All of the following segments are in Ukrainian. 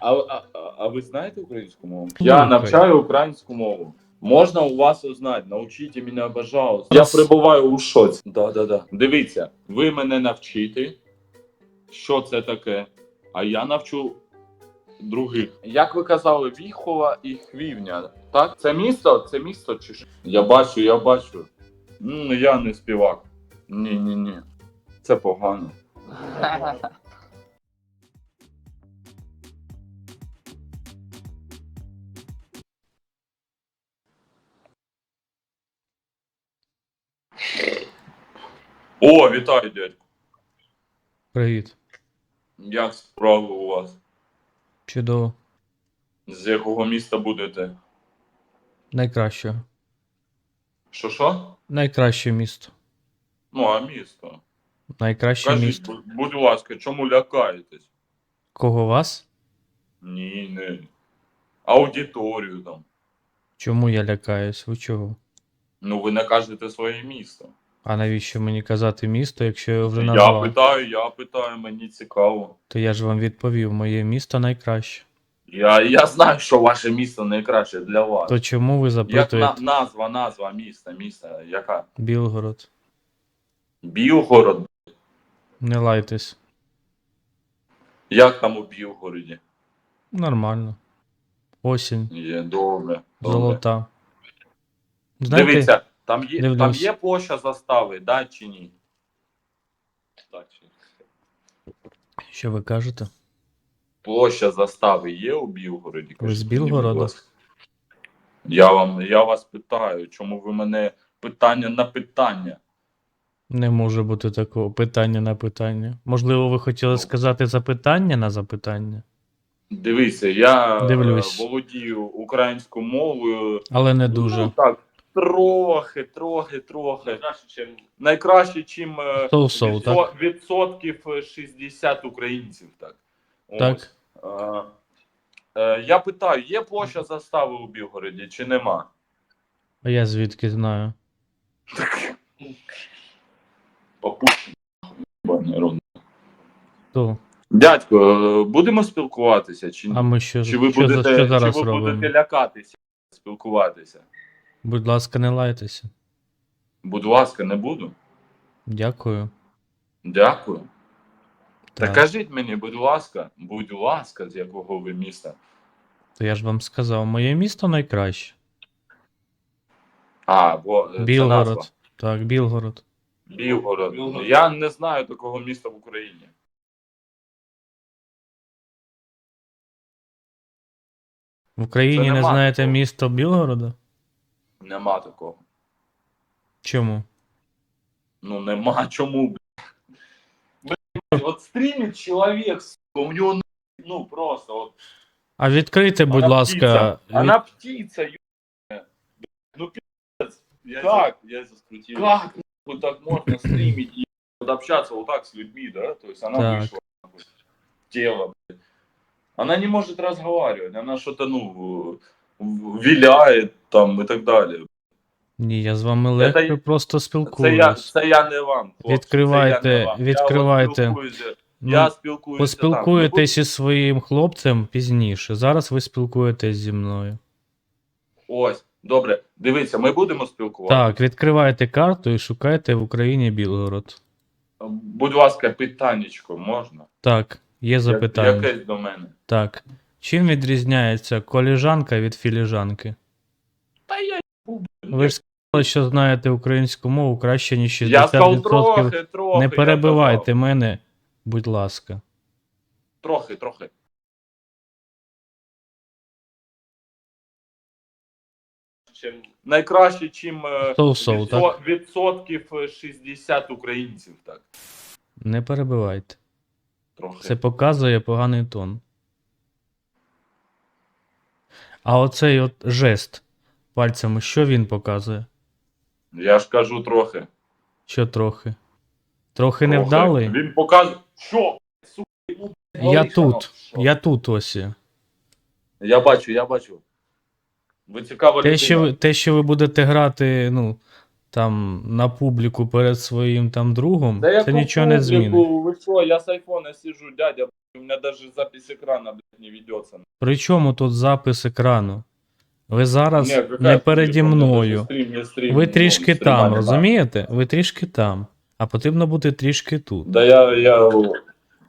А, а, а- ви знаєте українську мову? Ну, Я окей. навчаю українську мову. Можна у вас узнати, научите мене, пожалуйста. Я прибуваю у шоці. Да, да, да. Дивіться, ви мене навчите, що це таке, а я навчу других. Як ви казали, Віхова і Хвівня. Так? Це місто? Це місто чи що? Я бачу, я бачу. М, я не співак. Ні, ні, ні. Це погано. О, вітаю, дядьку. Привіт. Як справи у вас? Чудово. З якого міста будете? Найкраще. Що що? Найкраще місто. Ну, а місто. Найкраще Кажіть, місто. будь- будь ласка, чому лякаєтесь? Кого вас? Ні, не. Аудиторію там. Чому я лякаюсь? Ви чого? Ну, ви не кажете своє місто. А навіщо мені казати місто, якщо я вже Я питаю, я питаю, мені цікаво. То я ж вам відповів, моє місто найкраще. Я, я знаю, що ваше місто найкраще для вас. То чому ви Як запитуєте на, назва, назва міста, міста, яка? Білгород? Білгород. Не лайтесь. Як там у Білгороді? Нормально. Осінь, Є, добре. добре. золота. Знаєте, Дивіться, там є, там є площа застави, да чи ні? Так, чи ні? що ви кажете? Площа застави є у Білгороді? Ви з Білгорода? Я вам я вас питаю, чому ви мене питання на питання? Не може бути такого питання на питання. Можливо, ви хотіли сказати запитання на запитання, Дивіться, я е, Дивлюсь. володію українською мовою. але не дуже. Ну, так, трохи, трохи, трохи. Найкраще, чим е, So-so, відсо- відсотків е, 60 українців. Так. Ось. Так. Е, е, я питаю, є площа застави у Білгороді чи нема? А я звідки знаю? Попущений, ебаний рот. То. Дядько, е, будемо спілкуватися чи ні? А ми що, чи ви що, за- будете, що зараз чи ви робимо? будете лякатися, спілкуватися? Будь ласка, не лайтеся. Будь ласка, не буду. Дякую. Дякую. Та Так. кажіть мені, будь ласка, будь ласка, з якого ви міста? То я ж вам сказав, моє місто найкраще. А, бо е, це Білгород. назва. Так, Білгород. Білгород. Я не знаю такого міста в Україні. В Україні Це не нема знаєте такого. місто Білгорода? Нема такого. Чому? Ну нема чому. б***ь. Блядь, От стрімить чоловік, сука, у нього ну просто от. А відкрийте, будь Вона ласка. птиця. від- Вона птиця, ё**ня. Ну пиздец. Как? Я заскрутил. Как нахуй так можно стримить и вот общаться вот так с людьми, да? То есть она Так. вышла нахуй, тело, блядь. Она не может разговаривать, она что-то, ну, виляет там и так далее. Ні, я з вами легко я- просто Це я, це я не вам. хлопці, Відкривайте, це я не вам. відкривайте. Я, спілкуюся- Ну, я спілкуюся Поспілкуєтесь із своїм хлопцем пізніше. Зараз ви спілкуєтесь зі мною. Ось, добре. Дивіться, ми будемо спілкуватися. Так, відкривайте карту і шукайте в Україні Білгород. Будь ласка, питаннячко можна? Так, є запитання. Якесь до мене. Так. Чим відрізняється коліжанка від філіжанки? Та я Ви ж сказали, що знаєте українську мову краще, ніж Я сказав 60%. трохи, трохи. Не перебивайте казав. мене, будь ласка. Трохи, трохи. Чем Найкраще, чим е, So-so, відсо- так? відсотків е, 60 українців, так. Не перебивайте. Трохи. Це показує поганий тон. А оцей от жест пальцями, що він показує? Я ж кажу трохи. Що трохи? Трохи не вдалий? Він показує. Що? Сука, Я тут. Я тут ось. Я бачу, я бачу. Ви цікава Те, що ви, те, що ви будете грати, ну, там, на публіку перед своїм там другом, це нічого не змінить. Ви що, я з айфона сижу, дядя. у меня даже запись экрана, блядь, не ведется. При чому тут запис екрану? Ви зараз Не, какая не переді телефон, у меня даже мною. стрим, не стрим, Ви ну, трішки стрима там, нема. розумієте? Ви трішки там. А потрібно бути трішки тут. Да я, я,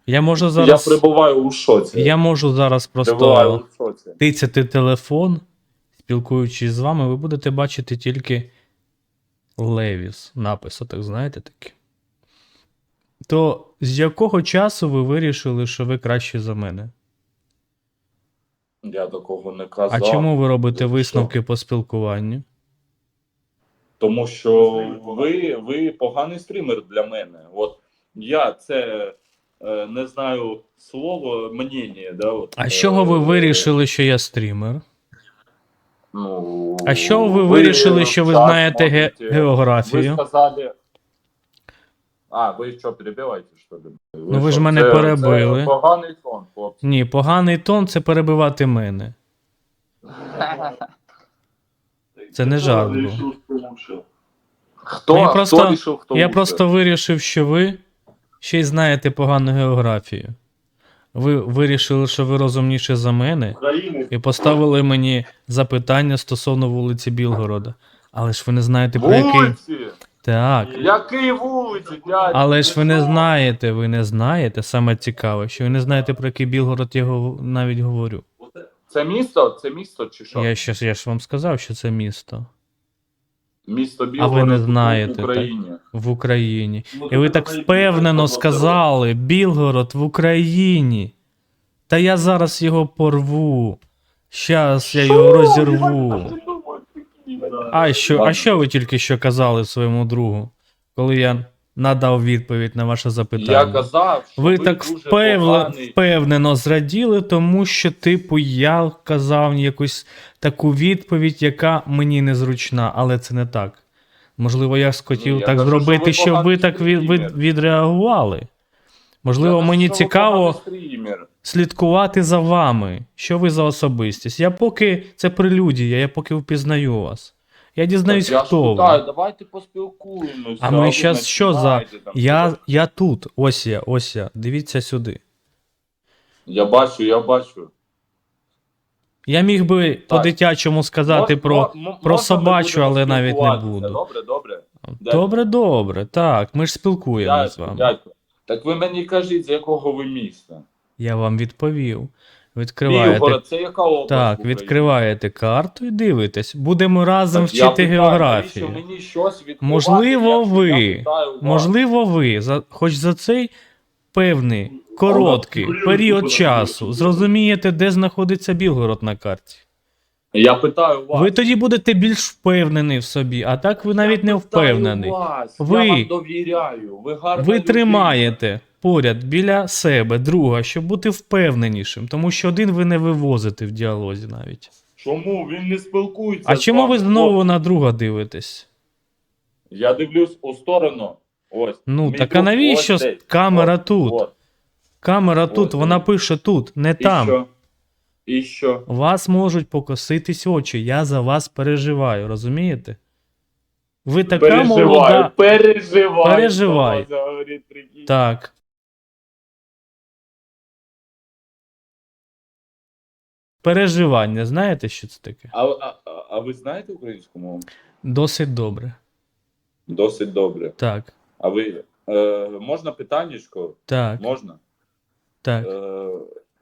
Я можу я зараз. пребываю у шоці. Я можу зараз пребываю просто у шоці. тицяти телефон, спілкуючись з вами, ви будете бачити тільки Левіс. Напис, так знаєте таке. То з якого часу ви вирішили, що ви краще за мене? Я такого не А чому ви робите висновки по спілкуванню? Тому що ви, ви поганий стрімер для мене. От я це е, не знаю слово мнення, да, от, А з чого ви е, вирішили, що я стрімер? Ну, А що ви вирішили, що ви знаєте ге- можете- географію? Ви сказали. А, ви що, перебиваєте, що ли? Ну, ви ж мене це- перебили. Це поганий тон, хлопці. Ні, поганий тон це перебивати мене. Це не жарт був. Хто, Я хто просто- рішив, хто Я лучше? просто вирішив, що ви ще й знаєте погану географію. Ви вирішили, що ви розумніше за мене, і поставили мені запитання стосовно вулиці Білгорода. Але ж ви не знаєте про який. Так. Який вулиці, дядь? Але ж ви не знаєте, ви не знаєте, саме цікаве, що ви не знаєте, про який Білгород я гов- навіть говорю. Це місто? Це місто чи що? Я ще я ж вам сказав, що це місто Місто ви Білгород не в знаєте, Україні. в Україні. І ви так впевнено сказали Білгород в Україні. Та я зараз його порву. Щас я його розірву. А що, а що ви тільки що казали своєму другу, коли я надав відповідь на ваше запитання? Я казав, що ви ви так дуже впевне, поганий. впевнено зраділи, тому що, типу, я казав якусь таку відповідь, яка мені незручна, але це не так. Можливо, я хотів Ну, так кажу, зробити, що ви щоб ви так від, від, відреагували. Можливо, Я мені кажу, цікаво слідкувати за вами. Що ви за особистість? Я поки це прелюдія, я поки впізнаю вас. Я дізнаюсь, Так я хто ви. питаю, давайте поспілкуємося. А ми щас що за- Я, я тут, ось я, ось я. Дивіться сюди. Я бачу, я бачу. Я міг би по-дитячому сказати Мож- про. мо- про собачу, але навіть не буду. Добре, добре. Добре, добре, так, ми ж спілкуємося з вами. дядько. Так ви мені кажіть, з якого ви міста? Я вам відповів. Відкриваєте. Білгород, це яка область? Так, відкриваєте карту і дивитесь. Будемо разом Так, вчити питаю, географію. мені щось Можливо, ви- я питаю? Можливо, ви, за, хоч за цей певний короткий період часу зрозумієте, де знаходиться Білгород на карті. Я питаю вас. Ви тоді будете більш впевнений в собі, а так ви навіть Я не впевнений. Вас. Ви- Я вам довіряю. Ви Ви тримаєте поряд біля себе друга, щоб бути впевненішим, тому що один ви не вивозите в діалозі навіть. Чому він не спілкується? А з чому вами? ви знову на друга дивитесь? Я дивлюсь у сторону. Ось. Ну Мій так а друг навіщо ось десь. камера От, тут? от. Камера тут, Ось вона пише тут, не І там. що? І що? Вас можуть покоситись очі, я за вас переживаю, розумієте? Ви така молода. переживаю. База говорить, прикинь. Так. Переживання, знаєте, що це таке? А, а, а- ви знаєте українську мову? Досить добре. Досить добре. Так, А ви е, можна питаннячко? так, Можна? так. Е,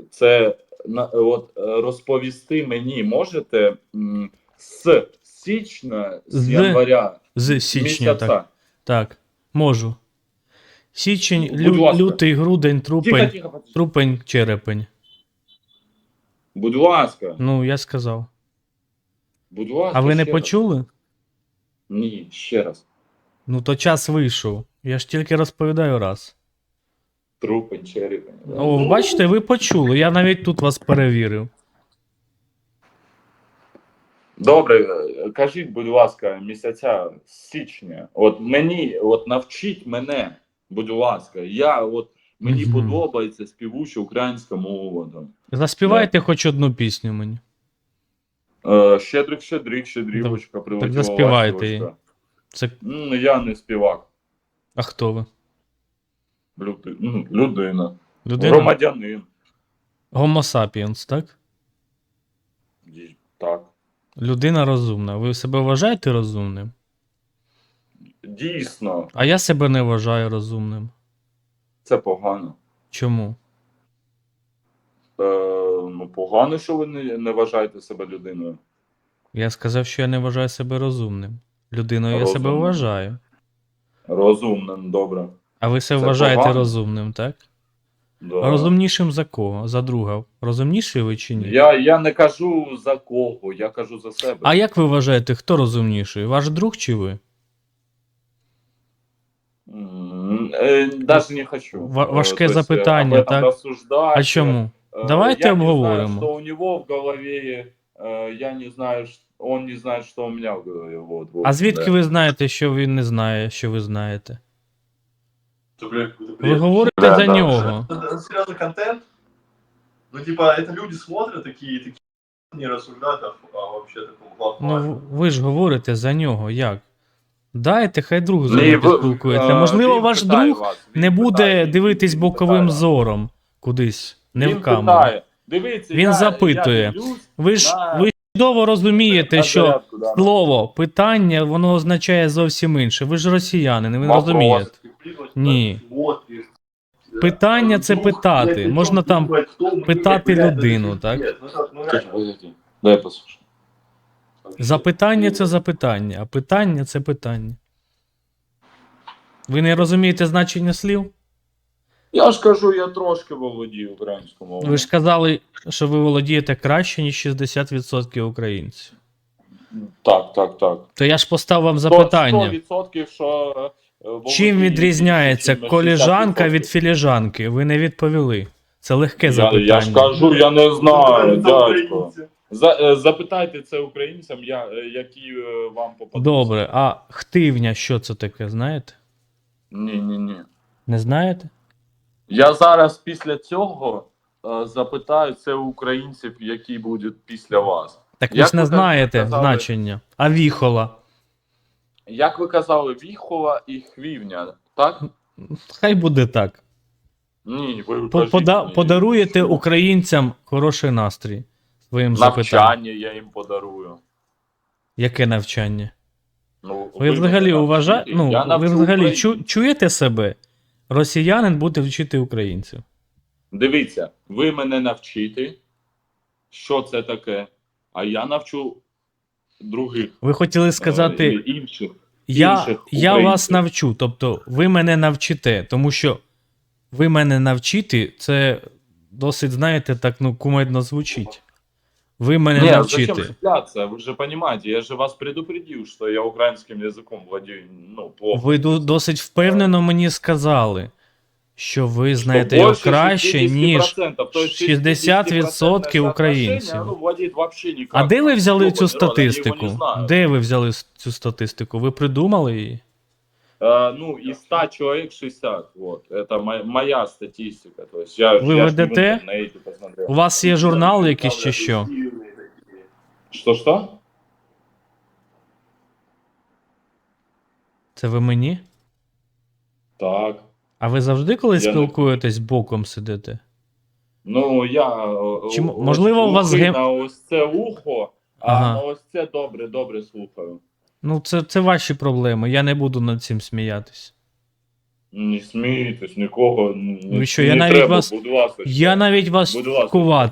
це на, от, е, розповісти мені можете м, з січня, з, З января З січня, місяця. так. Так, можу. Січень, лю- лютий, грудень, Тихо, трупень, тихо, подожди. трупень, черепень. Будь ласка, Ну, я сказав. будь ласка. А ви не раз. почули? Ні, ще раз. Ну, то час вийшов. Я ж тільки розповідаю раз. Трупень, черепень. да. О, бачите, ви почули. Я навіть тут вас перевірив. Добре, е, кажіть, будь ласка, місяця січня. От мені, от навчіть мене, будь ласка. Я от мені Мгм. подобається співуча українська мова. Там. Заспівайте хоч одну пісню мені. Е, щедрик, щедрик, щедрівочка, прилетіла заспівайте ластівочка. Це. Я не співак. А хто ви? Люди, ну, людина. Людина? Громадянин. Homo sapiens, так? Так. Людина розумна. Ви себе вважаєте розумним? Дійсно, А я себе не вважаю розумним. Це погано. Чому? Е, ну, погано, що ви не, не вважаєте себе людиною. Я сказав, що я не вважаю себе розумним. Людиною я себе Розумним. вважаю. Розумним, добре. А ви себе Це вважаєте погано. розумним, так? Да. Розумнішим за кого? За друга. Розумніший ви чи ні? Я, я не кажу за кого, я кажу за себе. А як ви вважаєте, хто розумніший? Ваш друг чи ви? М, е, Даже не хочу. Ва- важке Е, то есть, е, запитання, об этом так? розсуждать. А чому? Е, Давайте я обговоримо. не знаю, что у него в голове, е, я не знаю, ш- он не знает, что у меня в голове. Вот, вот, А звідки да. ви знаєте, що він не знає, що ви знаєте? Это, блядь, какой-то Ви бред. говорите Да, за да, нього. Это, это серьезный контент. Ну, типа, это люди смотрят такие, такие не рассуждают, а, а вообще такому Ну, ви ж говорите за нього, як? Дайте, хай друг з Ні, вами ви- поспілкується. е, Можливо, він ваш питає друг вас, він не буде питає, дивитись він боковим питає. зором кудись, не Він в камеру. питає. Дивіться, Він я, запитує. Я дивлюсь Ви ж на- ви чудово розумієте, на що зарядку, да. слово питання воно означає зовсім інше. Ви ж росіянин, ви Вопрос. розумієте. Ты, Не. смотришь. Питання це Вдруг, питати. блядь, Можна причем там думать, кто мы, питати блядь, людину, это так? пиздец. Ну, так, ну, Так, реально. подожди. Дай послушай. Запитання це запитання, а питання це питання. Ви не розумієте значення слів? Я ж кажу, я трошки володію українською мовою. Ви ж казали, що ви володієте краще, ніж 60% українців. Так, так, так. То я ж поставив вам запитання. 100%, що е, Чим відрізняється коліжанка від філіжанки? Ви не відповіли. Це легке я, запитання. я ж кажу, я не знаю, дядько. За, е, запитайте це українцям, я, е, які е, вам попадуть. Добре, а хтивня що це таке, знаєте? Ні, ні, ні. Не знаєте? Я зараз після цього е, запитаю це українців, які будуть після вас. Так ви ж не знаєте казали? значення. А віхола? Як ви казали, віхола і хвівня, так? Хай буде так. Ні, ви По- кажіть пода- подаруєте українцям хороший настрій своїм запитанням. навчання я їм подарую. Яке навчання? Ну, Ви взагалі мене уважаєте? Ну, ви навчу взагалі українців. чу- чуєте себе? Росіянин буде вчити українців. Дивіться, ви мене навчите, що це таке, а я навчу других. Ви хотіли е, сказати, інших. я, інших я вас навчу. Тобто, ви мене навчите, тому що ви мене навчити, це досить, знаєте, так ну кумедно звучить. Ви мене Не, навчите. зачем цепляться? Вы же понимаете, я же вас предупредил, что я украинским языком владею, ну, плохо. Ви ду- досить впевнено мені сказали, що ви Что знаєте його больше краще, ніж 60%, то есть 60% 60% українців. соотношение, Ну, владеет вообще никак. А де ви взяли цю Ёбаный рот, они его статистику? не знают. Де ви взяли с- цю статистику? Ви придумали її? Э, ну, из 100 человек 60, вот. Это моя, моя статистика. То есть я, Вы я ж не в ведете? интернете посмотрел. У вас є журнал якийсь чи що? Что-что? Це ви мені? Так. А ви завжди, коли Я не- спілкуєтесь, боком сидите? Ну, я... о- Чи о- можливо, у вас глухий ге- на ось це ухо, Ага. а на ось це добре, добре слухаю. Ну, це, це ваші проблеми, я не буду над цим сміятись. Не смійтесь, нікого не, Ви що, не я навіть треба, вас- будь ласка. Я навіть вас Будь ласка.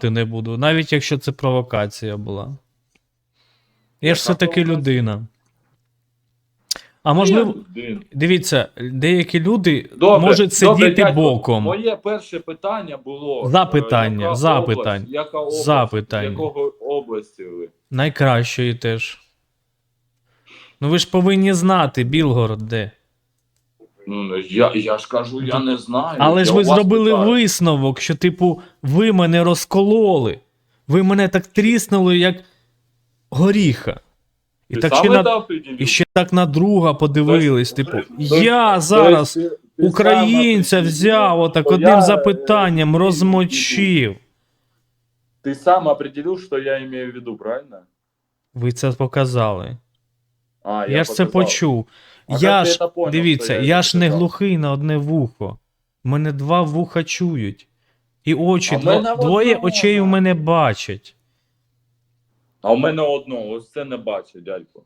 не буду, навіть якщо це провокація була. Я ж все-таки людина. А можливо, дивіться, деякі люди Добре, можуть добре, сидіти боком. Моє перше питання було... Запитання, е, яка запитань, Область, яка область, запитання. Якого області ви? Найкращої теж. Ну ви ж повинні знати, Білгород де. Ну, я, я ж кажу, я не знаю. Але ж ви зробили питаю. висновок, що, типу, ви мене розкололи. Ви мене так тріснули, як горіха. І, Ти так сам ще на, і ще так на друга подивились. Тобто- Типу, тобто- я зараз ти- ти українця взяв определив, отак одним я, запитанням, е, розмочив. Ты сам определил, что я имею в виду, правильно? Ви це показали. А, Я, ж це почув. А я ж, це поняв, дивіться, я я ж не глухий на одне вухо. Мене два вуха чують. І очі, дво- двоє очей у мене бачать. А у мене одного, ось це не бачить, дядько.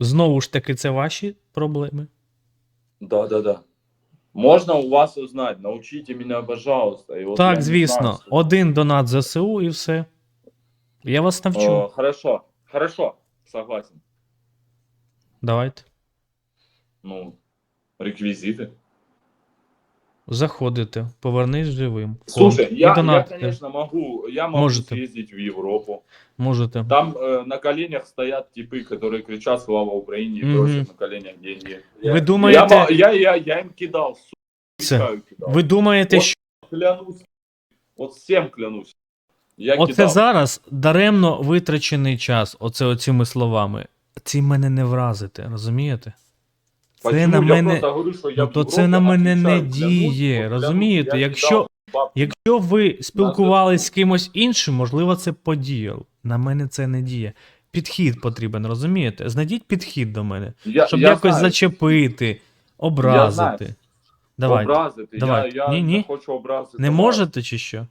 Знову ж таки, це ваші проблеми. Да, да, да. Можна у вас узнать, научите меня, пожалуйста. І от я так, не звісно, знаю, що- один донат ЗСУ і все. Я вас навчу. О, хорошо, хорошо, согласен. Давайте. Ну, реквізити Заходите, повернись живим. Слушай, Ком. я, я, донатите. конечно, могу, я могу Можете. съездить в Европу. Можете. Там э, на коленях стоят типы, которые кричат «Слава Украине» и Мгм. просят на коленях деньги. Ви Я, думаєте, мо- я, я, я им кидал, сука, це, отвечаю, кидал. ви думаєте, От що Клянусь, вот всем клянусь. Я оце кидал. зараз даремно витрачений час, оце оцими словами. Ці мене не вразите, розумієте? Це на Я мене. Ну, то це на мене не діє, розумієте? Якщо- Якщо ви спілкувались з кимось іншим, можливо, це подіяв. На мене це не діє. Підхід потрібен, розумієте? Знайдіть підхід до мене, щоб я якось знаю, зачепити, образити. Давайте. Образити. Давай. Я, я Ні, ні. хочу образити. Не можете чи що?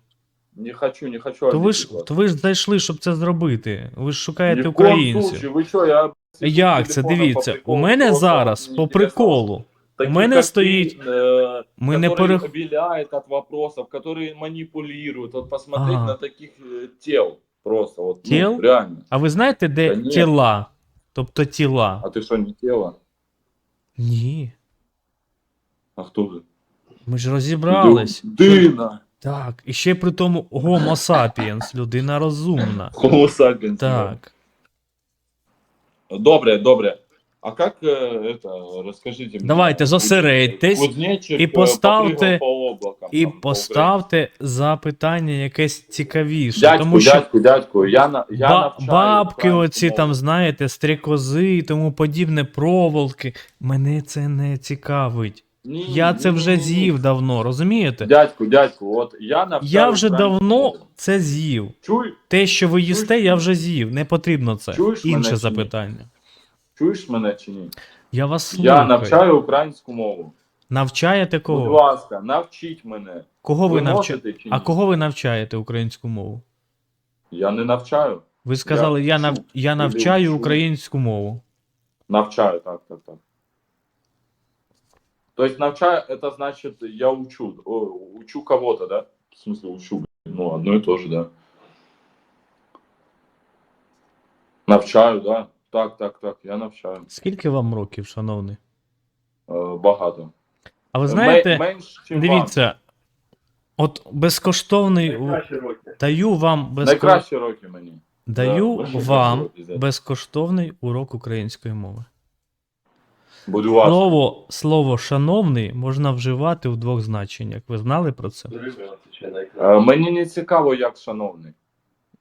Не хочу, не хочу То ви ж то ви ж зайшли, щоб це зробити. Ви ж шукаєте Ні в українців. случае, Ви що, я... Як це? телефоном Дивіться, по у приколу мене просто зараз не по интересовался. приколу. Таких, мене как стоїть- Ты, э, Ми не который перех... виляет от вопросов, которые манипулируют. Вот посмотреть Ага. на таких э, тел просто. Вот, Тел? Ну, реально. А ви знаєте, де Та ні. тіла? Тобто тіла? А ты что, не тело? Ні. А кто же? Ми ж розібрались. Дина. Так, і ще при тому Homo sapiens, людина розумна. Homo sapiens. Так. Добре, добре. А как э, это, расскажите мне. Давайте, зосередьтесь Кузнечик, і э, поставте- попрыгал по облакам, І там, по поставте запитання якесь цікавіше. Дядьку, тому що дядьку, дядьку, я, на, я ба- навчаю бабки, українську оці мову. там, знаєте, стрікози і тому подібне, проволоки. Мене це не цікавить. Ні, Я це ні, вже ні, ні. з'їв давно, розумієте? Дядьку, дядьку, от я навчаю Я вже давно це з'їв. Чуй, Те, що ви їсте, я вже з'їв. Не потрібно це. Чуєш мене Інше ні? запитання. чуєш мене чи ні? Я вас слухаю. Я навчаю українську мову. Навчаєте Будь кого? ласка, навчіть мене. Кого ви Ви навчаєте? можете чи ні? А кого ви навчаєте українську мову? Я не навчаю. Ви сказали, я, нав... вчу. я навчаю вчу. українську мову. Навчаю, так, так, так. То есть навчаю, это значит, я учу. О, учу кого-то, да? В смысле учу. блин. Ну, одно и то же, да. Навчаю, да. Так, так, так, я навчаю. Скільки вам років, шановний? Е, багато. А ви знаєте, Ме- менш, чим дивіться, от безкоштовний Найкращі роки. даю вам безко... Найкращі роки мені. даю Да, вам роки, да. безкоштовний урок української мови. Будь ласка. Слово, слово шановний можна вживати в двох значеннях. Ви знали про це? Е, Мені не цікаво, як шановний.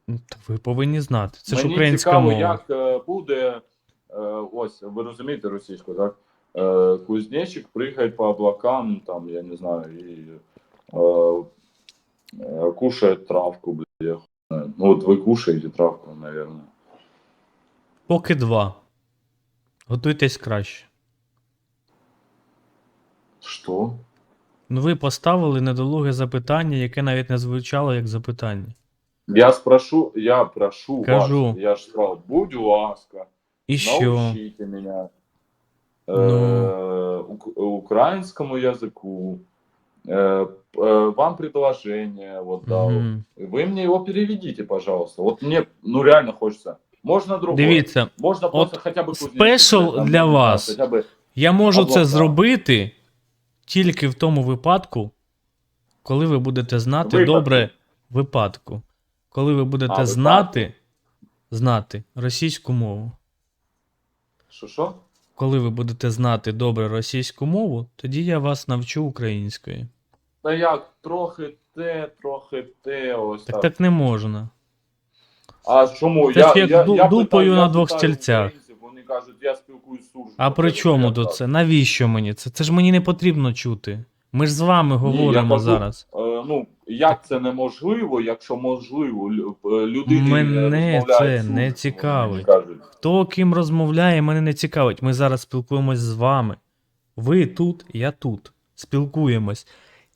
Та Ви повинні знати. Це ж Мені українська цікаво, мова. як е, буде. е, Ось, ви розумієте російську, так? Е, Кузнечик пригає по облакам, там, я не знаю, і е, е, кушає травку, блядь, я хуй знаю. Ну, от ви кушаєте травку, наверное. Поки два. Готуйтесь краще. Що? Ну, ви поставили недолуге запитання, яке навіть не звучало як запитання. Я спрошу, я прошу Кажу. вас, я ж сказав, будь ласка, І що? научите меня Ну. э, ук- украинскому языку. Э, п- э, вам предложение вот дал. Мгм. Вы мне его переведите, пожалуйста. Вот мне, ну реально хочется. Можно другое. Дивіться, Можно просто от хотя бы кузнечик, спешл там, для не знаю, вас. Хотя бы я можу Або це так. зробити тільки в тому випадку, коли ви будете знати Випадку. добре випадку. Коли ви будете випадку. знати, знати російську мову. что что? Коли ви будете знати добре російську мову, тоді я вас навчу української. Та як трохи те, трохи те, ось Так так. так не можна. А чому? Це я, як я, я дупою питаю- на я двох питаю стільцях. Вони кажуть, я спілкуюсь з суржиком. А при чому так. це? Навіщо мені це? Це ж мені не потрібно чути. Ми ж з вами говоримо кажу, зараз. Е, ну, як це неможливо, якщо можливо, е, Мене розмовляють це суржиком, не цікавить. Хто ким розмовляє, мене не цікавить. Ми зараз спілкуємось з вами. Ви тут, я тут. Спілкуємось.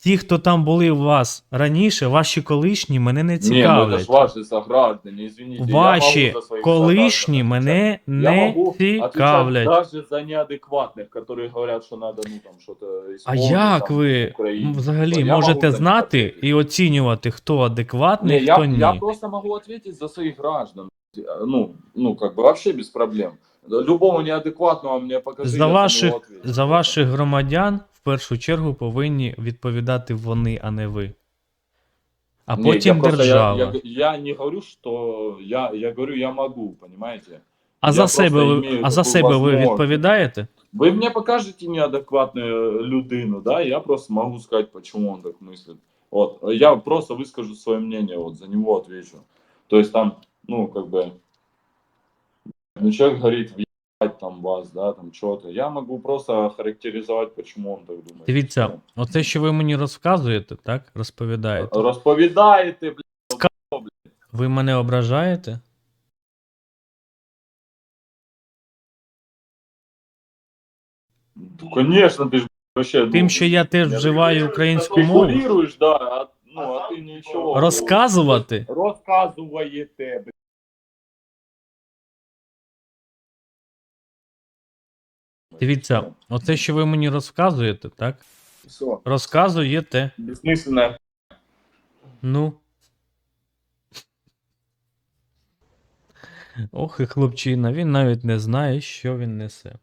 ті, хто там були у вас раніше, ваші колишні, мене не Не, ну это цікавлять. ж ваши сограждане, извините. я Ваші могу за своих колишні сограждан мене отвечать. Я не могу отвечать цікавлять. даже за неадекватных, которые говорят, что надо, ну, там, что-то А исполнить, як там, ви в Україні. взагалі Я можете можу за них знати відповісти. і оцінювати, хто Не, адекватний, я, хто ні? я просто могу ответить за своих граждан. Ну, ну, как бы вообще без проблем. Любого неадекватного мне покажи, За я за ваших, него отвечу. за ваших громадян в першу чергу повинні відповідати вони, а не ви. А Не, потім я просто- держава. Я, я, я не говорю, что я, я говорю, я могу, понимаете? а я за просто себе ви, імею а за таку себе ви возможність. відповідаєте? Вы мне покажете неадекватную людину, да, я просто могу сказать, почему он так мыслит. Вот, я просто выскажу свое мнение, вот, за него отвечу. То есть там, ну, как бы, ну, человек говорит, въебать там вас, да, там что-то. Я могу просто характеризовать, почему он так думает. Дивіться, оце, що ви мені розказуєте, так? Розповідаєте. Розповідаєте, блядь. Ви мене ображаєте? Ну, конечно, ты ж вообще... Тим, ну, що я теж я вживаю українську мову, Фігурируєш, да, а, ну, а ти нічого. розказувати. Розказуєте. Дивіться, оце, що ви мені розказуєте, так? Все, Розказуєте. безсмисленно. Ну. Ох, і хлопчина, він навіть не знає, що він несе.